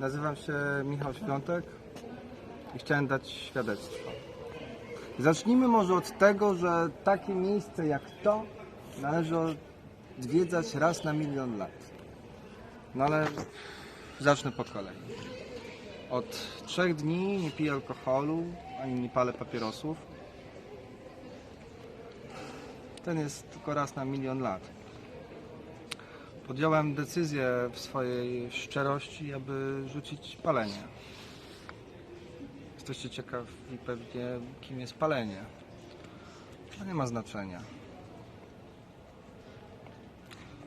Nazywam się Michał Świątek i chciałem dać świadectwo. Zacznijmy może od tego, że takie miejsce jak to należy odwiedzać raz na milion lat. No ale zacznę po kolei. Od trzech dni nie piję alkoholu, ani nie palę papierosów. Ten jest tylko raz na milion lat. Podjąłem decyzję w swojej szczerości, aby rzucić palenie. Jesteście ciekawi pewnie, kim jest palenie. To nie ma znaczenia.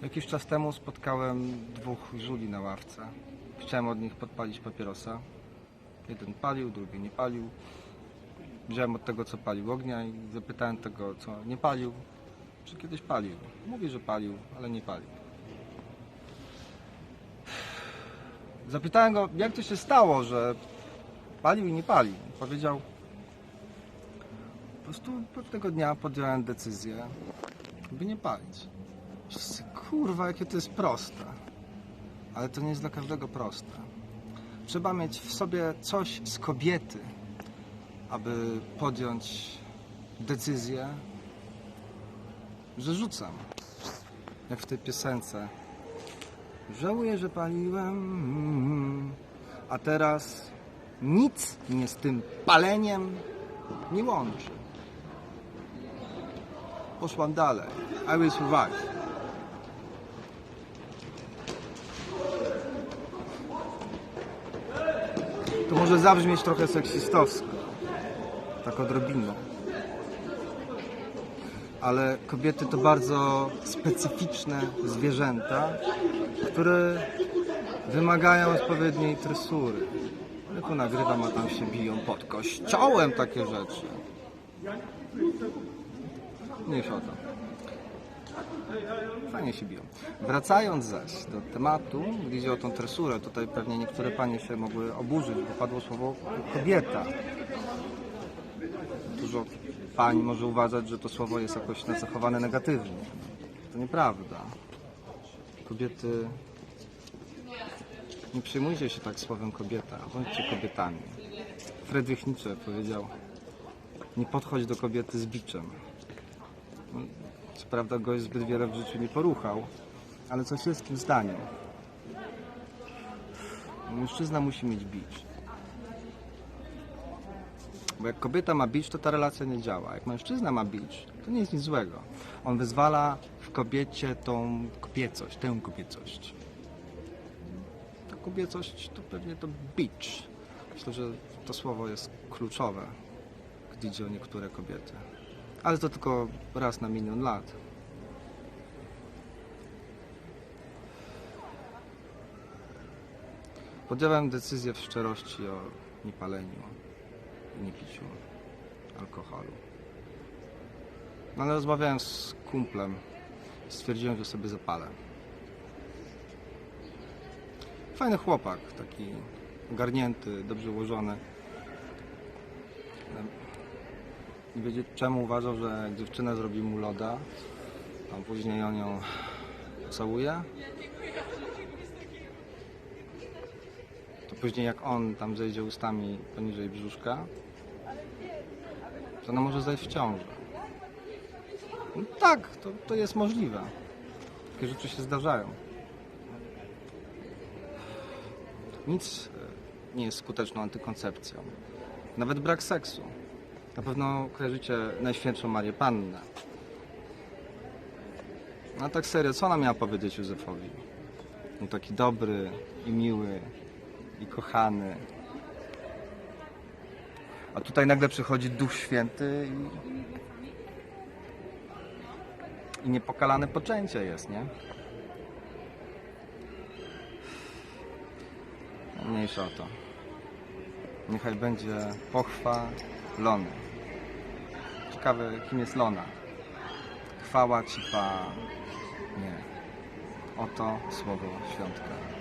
Jakiś czas temu spotkałem dwóch żuli na ławce. Chciałem od nich podpalić papierosa. Jeden palił, drugi nie palił. Wziąłem od tego, co palił ognia i zapytałem tego, co nie palił, czy kiedyś palił. Mówi, że palił, ale nie palił. Zapytałem go, jak to się stało, że palił i nie palił. Powiedział, po prostu pewnego dnia podjąłem decyzję, by nie palić. Wszyscy, kurwa, jakie to jest proste. Ale to nie jest dla każdego proste. Trzeba mieć w sobie coś z kobiety, aby podjąć decyzję, że rzucam. Jak w tej piosence. Żałuję, że paliłem, a teraz nic mnie z tym paleniem nie łączy. Poszłam dalej. I will survive. To może zabrzmieć trochę seksistowsko. Tak odrobinę. Ale kobiety to bardzo specyficzne zwierzęta, które wymagają odpowiedniej tresury. Ale tu nagrywam, a tam się biją pod kościołem takie rzeczy. Mniejsza o to. Fajnie się biją. Wracając zaś do tematu, gdy idzie o tą tresurę, tutaj pewnie niektóre panie się mogły oburzyć, bo padło słowo kobieta. Dużo pań może uważać, że to słowo jest jakoś nacechowane negatywnie. To nieprawda. Kobiety... Nie przejmujcie się tak słowem kobieta, bądźcie kobietami. Friedrich Nietzsche powiedział, nie podchodź do kobiety z biczem. No, Co prawda gość zbyt wiele w życiu nie poruchał, ale coś jest w tym zdaniu. Mężczyzna musi mieć bicz. Bo jak kobieta ma bicz, to ta relacja nie działa. Jak mężczyzna ma bicz, to nie jest nic złego. On wyzwala w kobiecie tą kobiecość, tę kobiecość. Ta kobiecość to pewnie to bicz. Myślę, że to słowo jest kluczowe, gdy idzie o niektóre kobiety. Ale to tylko raz na milion lat. Podjąłem decyzję w szczerości o niepaleniu niepiciu alkoholu. No ale rozmawiałem z kumplem. Stwierdziłem, że sobie zapalę. Fajny chłopak, taki ogarnięty, dobrze ułożony. Nie wiedzieć czemu uważał, że dziewczyna zrobi mu loda, a później on ją całuje. To później jak on tam zejdzie ustami poniżej brzuszka, ona może zajść w ciążę. No tak, to, to jest możliwe. Takie rzeczy się zdarzają. Nic e, nie jest skuteczną antykoncepcją. Nawet brak seksu. Na pewno kojarzycie Najświętszą Marię Pannę. A tak serio, co ona miała powiedzieć Józefowi? No taki dobry i miły i kochany. A tutaj nagle przychodzi Duch Święty i, i niepokalane poczęcie jest, nie? Mniejsza o to. Niechaj będzie pochwa Lony. Ciekawe, kim jest Lona. Chwała Ci, Pa. Nie. Oto słowo świątka.